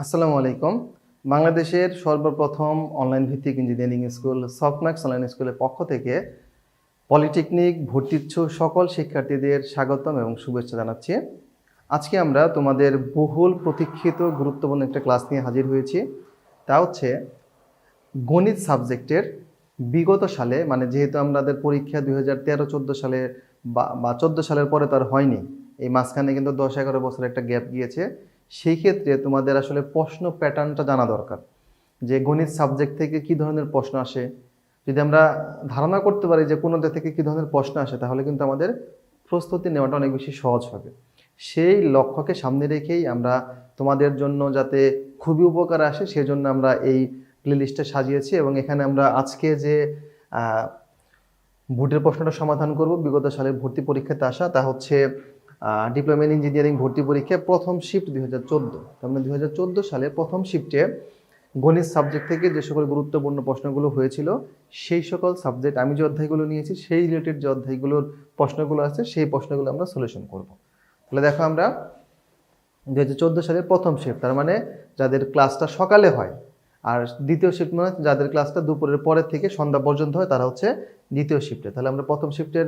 আসসালামু আলাইকুম। বাংলাদেশের সর্বপ্রথম অনলাইন ভিত্তিক ইঞ্জিনিয়ারিং স্কুল সফটম্যাক্স অনলাইন স্কুলের পক্ষ থেকে পলিটেকনিক ভর্তিচ্ছু সকল শিক্ষার্থীদের স্বাগতম এবং শুভেচ্ছা জানাচ্ছি। আজকে আমরা তোমাদের বহুল প্রতীক্ষিত গুরুত্বপূর্ণ একটা ক্লাস নিয়ে হাজির হয়েছি। তা হচ্ছে গণিত সাবজেক্টের বিগত সালে মানে যেহেতু আমাদের পরীক্ষা দুই হাজার তেরো, চোদ্দ সালে বা- চোদ্দ সালের পরে তো আর হয়নি, এই মাঝখানে কিন্তু দশ এগারো বছর একটা গ্যাপ গিয়েছে। সেই ক্ষেত্রে তোমাদের আসলে প্রশ্ন প্যাটার্নটা জানা দরকার। যে গণিত সাবজেক্ট থেকে কি ধরনের প্রশ্ন আসে, যদি আমরা ধারণা করতে পারি যে কোনোটা থেকে কি ধরনের প্রশ্ন আসে, তাহলে কিন্তু আমাদের প্রস্তুতি নেওয়াটা অনেক বেশি সহজ হবে। সেই লক্ষ্যকে সামনে রেখেই আমরা তোমাদের জন্য যাতে খুবই উপকার আসে, সেজন্য আমরা এই প্লেলিস্টটা সাজিয়েছি এবং এখানে আমরা আজকে যে বোর্ডের প্রশ্নটা সমাধান করব, বিগত সালের ভর্তি পরীক্ষাতে আসা, তা হচ্ছে ডিপ্লোমা ইন ইঞ্জিনিয়ারিং ভর্তি পরীক্ষায় প্রথম শিফট দুই হাজার চোদ্দ। তার মানে দুই হাজার চোদ্দ সালে প্রথম শিফটে গণিত সাবজেক্ট থেকে যে সকল গুরুত্বপূর্ণ প্রশ্নগুলো হয়েছিল, সেই সকল সাবজেক্ট আমি যে অধ্যায়গুলো নিয়েছি, সেই রিলেটেড যে অধ্যায়গুলোর প্রশ্নগুলো আছে, সেই প্রশ্নগুলো আমরা সলিউশন করব। তাহলে দেখো আমরা দু হাজার চোদ্দ সালের প্রথম শিফট তার মানে যাদের ক্লাসটা সকালে হয় আর দ্বিতীয় শিফট মানে যাদের ক্লাসটা দুপুরের পরের থেকে সন্ধ্যা পর্যন্ত হয়, তারা হচ্ছে দ্বিতীয় শিফটে তাহলে আমরা প্রথম শিফটের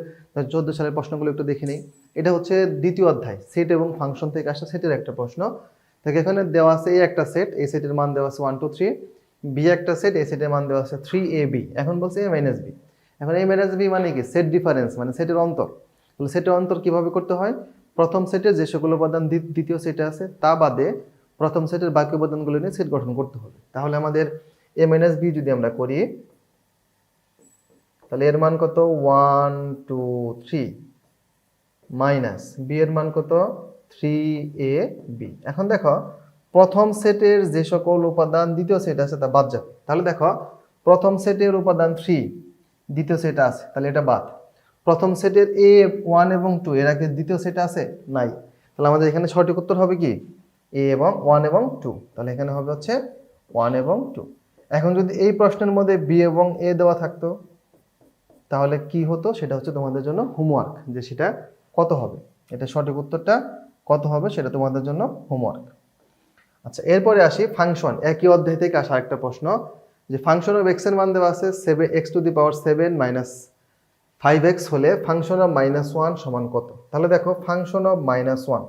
চোদ্দ সালের প্রশ্নগুলো একটু দেখে নিই। এটা হচ্ছে দ্বিতীয় অধ্যায় সেট এবং ফাংশন থেকে আসা সেটের একটা প্রশ্ন। থেকে এখানে দেওয়া আছে এ একটা সেট এই সেটের মান দেওয়া আছে ওয়ান টু থ্রি বি একটা সেট এই সেটের মান দেওয়া আছে থ্রি এ বি এখন বলছে এ মাইনাস বি এখন এ মাইনাস বি মানে কি? সেট ডিফারেন্স মানে সেটের অন্তর। তাহলে সেটের অন্তর কীভাবে করতে হয়? প্রথম সেটে যে সকল উপাদান দ্বি- দ্বিতীয় সেটে আছে, তা বাদে প্রথম সেটের বাকি উপাদানগুলো নিয়ে সেট গঠন করতে হবে। তাহলে আমাদের এ মাইনাস বি যদি আমরা করি, তাহলে এর মান কত? One two three minus B এর মান কত? থ্রি এ বি এখন দেখো, প্রথম সেটের যে সকল উপাদান দ্বিতীয় সেট আছে, তা বাদ যাবে। তাহলে দেখো, প্রথম সেটের উপাদান থ্রি দ্বিতীয় সেট আছে, তাহলে এটা বাদ। প্রথম সেটের এ ওয়ান এবং টু এর আগে দ্বিতীয় সেট আছে? নাই। তাহলে আমাদের এখানে সঠিক উত্তর হবে কি? এ এবং ওয়ান এবং টু তাহলে এখানে হবে হচ্ছে ওয়ান এবং টু এখন যদি এই প্রশ্নের মধ্যে বি এবং এ দেওয়া থাকতো, তাহলে কি হতো? সেটা হচ্ছে তোমাদের জন্য হোমওয়ার্ক যে সেটা কত হবে? এটা সঠিক উত্তরটা কত হবে? সেটা তোমাদের জন্য হোমওয়ার্ক আচ্ছা এরপরে আসি ফাংশন একই অধ্যায় থেকে আসা একটা প্রশ্ন, যে ফাংশন অফ এক্সের মান দেওয়া আছে seven X to the power seven minus five X হলে ফাংশন অফ মাইনাস ওয়ান সমান কত? তাহলে দেখো ফাংশন অফ মাইনাস ওয়ান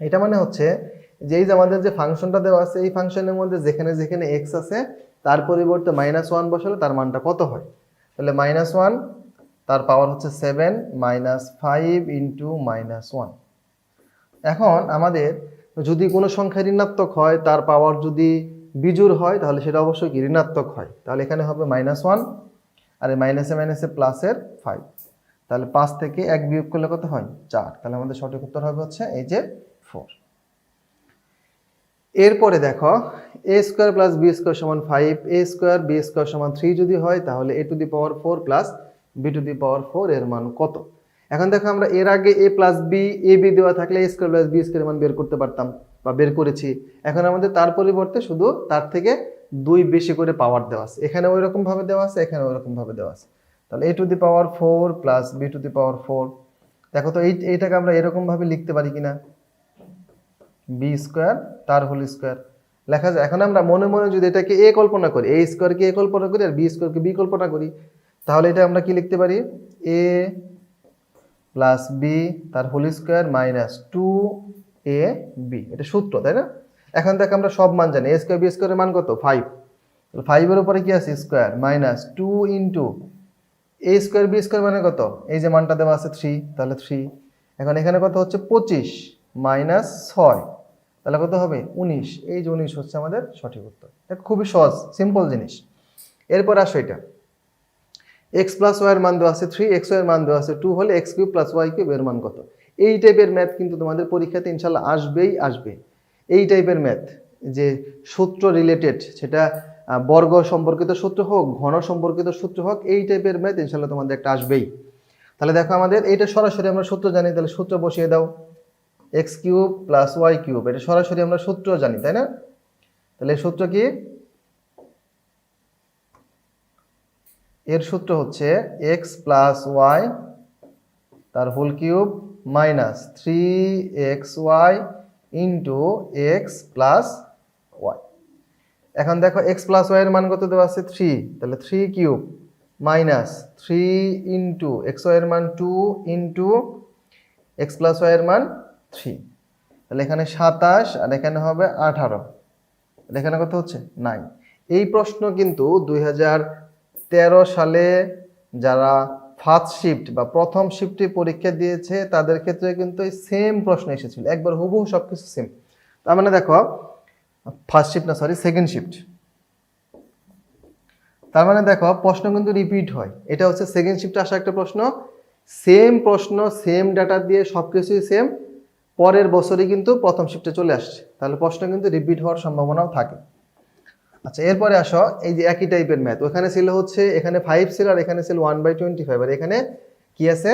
এটা মানে হচ্ছে যে এই যে আমাদের যে ফাংশনটা দেওয়া আছে, এই ফাংশনের মধ্যে যেখানে যেখানে এক্স আছে, তার পরিবর্তে মাইনাস ওয়ান বসালে তার মানটা কত হয়? তাহলে মাইনাস ওয়ান তার পাওয়ার হচ্ছে seven minus five into minus one এখন আমাদের যদি কোনো সংখ্যা ঋণাত্মক হয়, তার পাওয়ার যদি বিজুর হয়, তাহলে সেটা অবশ্যই কি? ঋণাত্মক হয়। তাহলে এখানে হবে মাইনাস ওয়ান আর এই মাইনাসে মাইনাসে প্লাসের ফাইভ তাহলে পাঁচ থেকে এক বিয়োগ করলে কত হয়? চার। তাহলে আমাদের সঠিক উত্তর হবে হচ্ছে এই যে ফোর এরপরে দেখো A square plus B square সমান five A square B square সমান থ্রি যদি হয়, তাহলে A to the power four plus B to the power four এর মান কত? এখন দেখো আমরা এর আগে A plus B A B দেওয়া থাকলে A square plus B square মান বের করতে পারতাম বা বের করেছি। এখন আমাদের তার পরিবর্তে শুধু তার থেকে দুই বেশি করে পাওয়ার দেওয়া আছে। এখানে ওই রকম ভাবে দেওয়া আছে, এখানে ওই রকম ভাবে দেওয়া আছে। তাহলে A to the power four plus B to the power four দেখো তো এই, এইটাকে আমরা এরকম ভাবে লিখতে পারি কিনা? বি স্কোয়ার, তার হোল স্কোয়ার। লেখা যায় এখন আমরা মনে মনে যদি এটাকে এ কল্পনা করি, এ স্কোয়ারকে এ কল্পনা করি আর বি স্কোয়ারকে বি কল্পনা করি, তাহলে এটা আমরা কি লিখতে পারি? এ প্লাস বি, তার whole square minus two A B. এটা সূত্র, তাই না? এখন দেখ আমরা সব মান জানি, এ স্কোয়ার, বি স্কোয়ারের মান কত? ফাইভ ফাইভের উপরে কি আছে? Square minus two into A square, B square মানে কত? এই যে মানটা দেওয়া আছে থ্রি তাহলে থ্রি এখন এখানে কত হচ্ছে? পঁচিশ, মাইনাস ছয়। তাহলে কত হবে? উনিশ। এই যে উনিশ হচ্ছে আমাদের সঠিক উত্তর। এটা খুবই সহজ সিম্পল জিনিস। এরপর আসো এটা। এক্স প্লাস ওয়াইয়ের মান দেওয়া আছে থ্রি এক্স ওয়াইয়ের মান দেওয়া আছে টু হলে X cube plus Y cube এর মান কত? এই টাইপের ম্যাথ কিন্তু তোমাদের পরীক্ষাতে ইনশাল্লাহ আসবেই, আসবে। এই টাইপের ম্যাথ যে সূত্র রিলেটেড সেটা বর্গ সম্পর্কিত সূত্র হোক, ঘন সম্পর্কিত সূত্র হোক, এই টাইপের ম্যাথ ইনশাল্লাহ তোমাদের একটা আসবেই। তাহলে দেখো আমাদের, এইটা সরাসরি আমরা সূত্র জানি, তাহলে সূত্র বসিয়ে দাও। X cube plus Y cube, এটা সরাসরি আমরা সূত্র জানি, তাই না? তাহলে সূত্র কি? এর সূত্র হচ্ছে এক্স প্লাস ওয়াই তার whole cube minus three X Y into X plus Y. এখন দেখো এক্স প্লাস ওয়াই এর মান কত দেওয়া আছে? থ্রি। তাহলে three cube minus three into X Y এর মান two into X plus Y এর মান থ্রি। তাহলে এখানে সাতাশ আর এখানে হবে আঠারো। এখানে কত হচ্ছে? নাইন। এই প্রশ্ন কিন্তু দুই সালে যারা ফার্স্ট শিফট বা প্রথম শিফটে পরীক্ষা দিয়েছে, তাদের ক্ষেত্রে কিন্তু এই সেম প্রশ্ন এসেছিল। একবার হুবহু সব কিছু সেম তার মানে দেখো ফার্স্ট শিফট না সরি সেকেন্ড শিফট তার মানে দেখো, প্রশ্ন কিন্তু রিপিট হয়। এটা হচ্ছে সেকেন্ড শিফটে আসা একটা প্রশ্ন। সেম প্রশ্ন সেম ডাটা দিয়ে সব কিছুই সেম পরের বছরই কিন্তু প্রথম শিফটে চলে আসছে। তাহলে প্রশ্ন কিন্তু রিপিট হওয়ার সম্ভাবনাও থাকে। আচ্ছা এরপরে আসো, এই যে একই টাইপের ম্যাথ ওখানে ছিল হচ্ছে, এখানে ফাইভ ছিল আর এখানে ছিল ওয়ান বাই টোয়েন্টি ফাইভ আর এখানে কি আছে?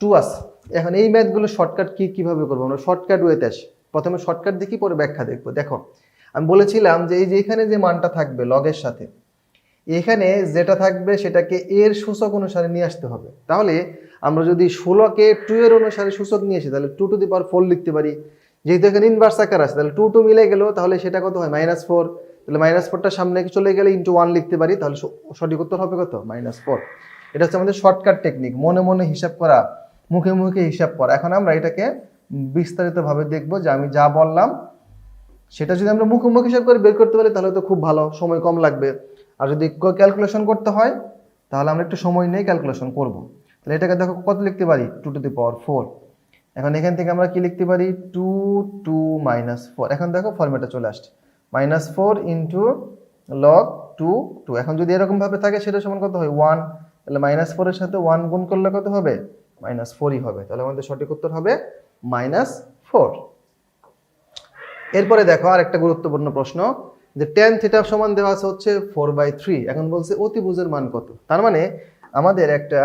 টু আছে। এখন এই ম্যাথগুলো শর্টকাট কি, কীভাবে করব? আমরা শর্টকাট ওয়েতে আসি। প্রথমে শর্টকাট দেখি, পরে ব্যাখ্যা দেখব। দেখো, আমি বলেছিলাম যে এই যে এখানে যে মানটা থাকবে লগের সাথে এখানে যেটা থাকবে সেটাকে এর সূচক অনুসারে নিয়ে আসতে হবে। তাহলে আমরা যদি ষোলোকে টু এর অনুসারে সূচক নিয়ে আসি, তাহলে two to the power four লিখতে পারি। যেহেতু এখানে ইনভার্স আকার আছে, তাহলে টু টু মিলে গেল, তাহলে সেটা কত হয়? মাইনাস ফোর তাহলে মাইনাস ফোরটা সামনে চলে গেলে ইন্টু ওয়ান লিখতে পারি, তাহলে সঠিক উত্তর হবে কত? মাইনাস ফোর এটা হচ্ছে আমাদের শর্টকাট টেকনিক মনে মনে হিসাব করা, মুখে মুখে হিসাব করা। এখন আমরা এটাকে বিস্তারিতভাবে দেখব যে আমি যা বললাম, সেটা যদি আমরা মুখে মুখে হিসাব করে বের করতে পারি, তাহলে তো খুব ভালো। সময় কম লাগবে। আর যদি ক্যালকুলেশন করতে হয়, তাহলে আমরা একটু সময় নিয়ে ক্যালকুলেশন করব। তাহলে এটাকে দেখো, কত লিখতে পারি? Two to the power four এখন এখান থেকে আমরা কি লিখতে পারি? টু টু মাইনাস ফোর এখন দেখো ফর্মেটে চলে আসছে। Minus four into log two two এখন যদি এরকমভাবে থাকে সেটা সমান কত হয়? ওয়ান তাহলে মাইনাস ফোরের সাথে ওয়ান গুণ করলে কত হবে? মাইনাস ফোরই হবে। তাহলে আমাদের সঠিক উত্তর হবে মাইনাস ফোর এরপরে দেখো আর একটা গুরুত্বপূর্ণ প্রশ্ন। যে টেন থিটা সমান দেওয়া আছে হচ্ছে ফোর বাই থ্রি এখন বলছে অতিভুজের মান কত? তার মানে আমাদের একটা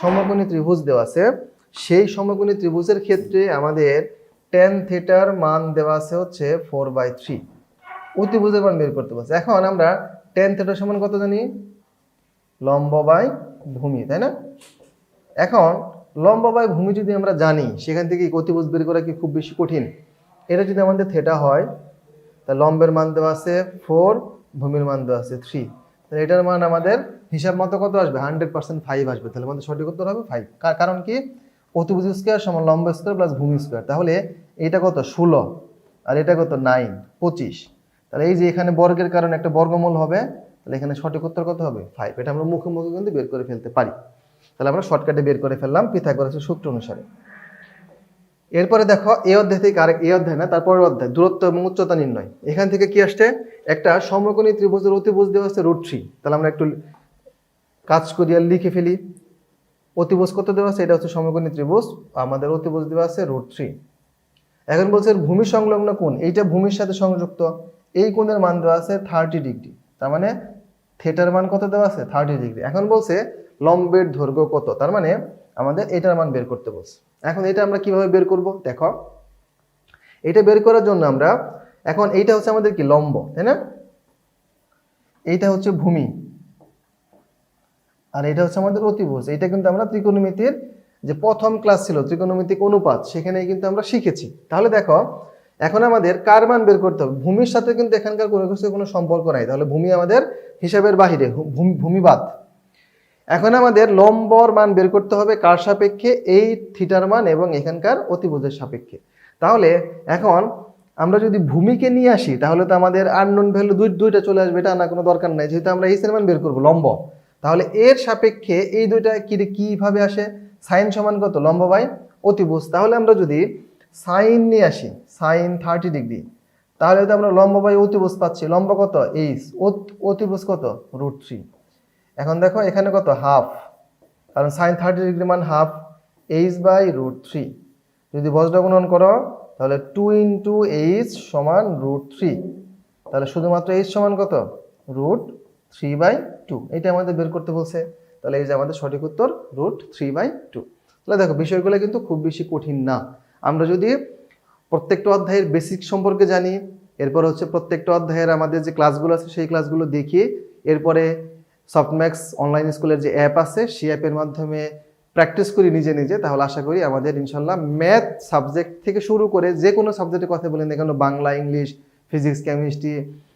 সমকোণী ত্রিভুজ দেওয়া আছে। সেই সমকোণী ত্রিভুজের ক্ষেত্রে আমাদের টেন থিটার মান দেওয়া আছে হচ্ছে ফোর বাই থ্রি অতিভুজের মান বের করতে পারছে এখন আমরা টেন থিটার সমান কত জানি? লম্ব বাই ভূমি, তাই না? এখন লম্ব বাই ভূমি যদি আমরা জানি, সেখান থেকে অতিভুজ বের করা কি খুব বেশি কঠিন? এটা যদি আমাদের থেটা হয় তা লম্বের মান দেওয়া আছে ফোর, ভূমির মান দেওয়া আছে থ্রি। তাহলে এটার মান আমাদের হিসাব মতো কত আসবে? হান্ড্রেড পার্সেন্ট ফাইভ আসবে। তাহলে আমাদের সঠিক উত্তর হবে ফাইভ কারণ কি? অতিভুজ স্কোয়ার সমান লম্ব স্কোয়ার প্লাস ভূমি স্কোয়ার তাহলে এটা কত? ষোলো। আর এটা কত? নাইন পঁচিশ। তাহলে এই যে এখানে বর্গের কারণে একটা বর্গমূল হবে, তাহলে এখানে সঠিক উত্তর কত হবে? ফাইভ এটা আমরা মুখে মুখে কিন্তু বের করে ফেলতে পারি। তাহলে আমরা শর্টকাটে বের করে ফেললাম, পিথাগোরাসের সূত্র অনুসারে। এরপরে দেখো এই অধ্যায় থেকে আরেক এই অধ্যায় না, তারপরের অধ্যায়, দূরত্ব এবং উচ্চতা নির্ণয়। এখান থেকে কি আসছে? একটা সমকোণী ত্রিভুজের অতিভুজ দেওয়া আছে রুট থ্রি তাহলে আমরা একটু কাজ করি আর লিখে ফেলি। অতিভুজ কত দেওয়া আছে? এটা হচ্ছে সমকোণী ত্রিভুজ, আমাদের অতিভুজ দেওয়া আছে রুট থ্রি এখন বলছে ভূমি সংলগ্ন কোণ, এইটা ভূমির সাথে সংযুক্ত। এই কোণের মান দেওয়া আছে থার্টি ডিগ্রি তার মানে থেটার মান কত দেওয়া আছে? থার্টি ডিগ্রি এখন বলছে লম্বের দৈর্ঘ্য কত? তার মানে আমাদের এটার মান বের করতে বলছে। এখন এটা আমরা কীভাবে বের করব? দেখো, এটা বের করার জন্য আমরা, এখন এইটা হচ্ছে আমাদের কি? লম্ব, তাই না? এইটা হচ্ছে ভূমি। আর এটা হচ্ছে আমাদের অতিভুজ। এটা কিন্তু আমরা ত্রিকোণমিতির যে প্রথম ক্লাস ছিল, ত্রিকোণমিতিক অনুপাত সেখানে কিন্তু আমরা শিখেছি। তাহলে দেখো, এখন আমাদের কার মান বের করতে হবে? ভূমির সাথে কিন্তু এখানকার কোনো কিছু কোনো সম্পর্ক নাই। তাহলে ভূমি আমাদের হিসাবের বাহিরে, ভূমি- ভূমিবাদ। এখন আমাদের লম্বর মান বের করতে হবে কার সাপেক্ষে? এই থিটার মান এবং এখানকার অতিভুজের সাপেক্ষে। তাহলে এখন আমরা যদি ভূমিকে নিয়ে আসি, তাহলে তো আমাদের আননোন ভ্যালু দুই দুইটা চলে আসবে, এটা আনা কোনো দরকার নাই। যেহেতু আমরা এই মান বের করব, লম্ব। তাহলে এর সাপেক্ষে এই দুইটা কি কীভাবে আসে? সাইন সমান কত? লম্ব বাই অতিভুজ। তাহলে আমরা যদি সাইন নিয়ে আসি, সাইন থার্টি ডিগ্রি, তাহলে তো আমরা লম্ব বাই অতিভুজ পাচ্ছি। লম্ব কত? এইচ। অতিভুজ কত? Root three. এখন দেখো এখানে কত? হাফ কারণ সাইন থার্টি ডিগ্রি মান half H by root three যদি বজ্র গুণন করো, তাহলে টু ইন্টু এইচ সমান রুট থ্রি তাহলে শুধুমাত্র এইচ সমান কত? রুট থ্রি বাই টু এটা আমাদের বের করতে বলছে। তাহলে এই যে আমাদের সঠিক উত্তর রুট থ্রি বাই টু তাহলে দেখো, বিষয়গুলো কিন্তু খুব বেশি কঠিন না। আমরা যদি প্রত্যেকটা অধ্যায়ের বেসিক সম্পর্কে জানি, এরপর হচ্ছে প্রত্যেকটা অধ্যায়ের আমাদের যে ক্লাসগুলো আছে, সেই ক্লাসগুলো দেখি, এরপরে সফটম্যাক্স অনলাইন স্কুলের যে অ্যাপ আছে, সেই অ্যাপের মাধ্যমে প্র্যাকটিস করি নিজে নিজে। তাহলে আশা করি আমাদের ইনশাল্লাহ ম্যাথ সাবজেক্ট থেকে শুরু করে যে কোনো সাবজেক্টের কথা বলেন কেন, বাংলা, ইংলিশ ফিজিক্স কেমিস্ট্রি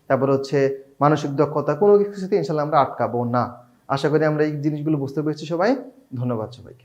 তারপর হচ্ছে মানসিক দক্ষতা, কোনো কিছুতে ইনশাল্লাহ আমরা আটকাবো না। আশা করি আমরা এই জিনিসগুলো বুঝতে পেরেছি সবাই। ধন্যবাদ সবাইকে।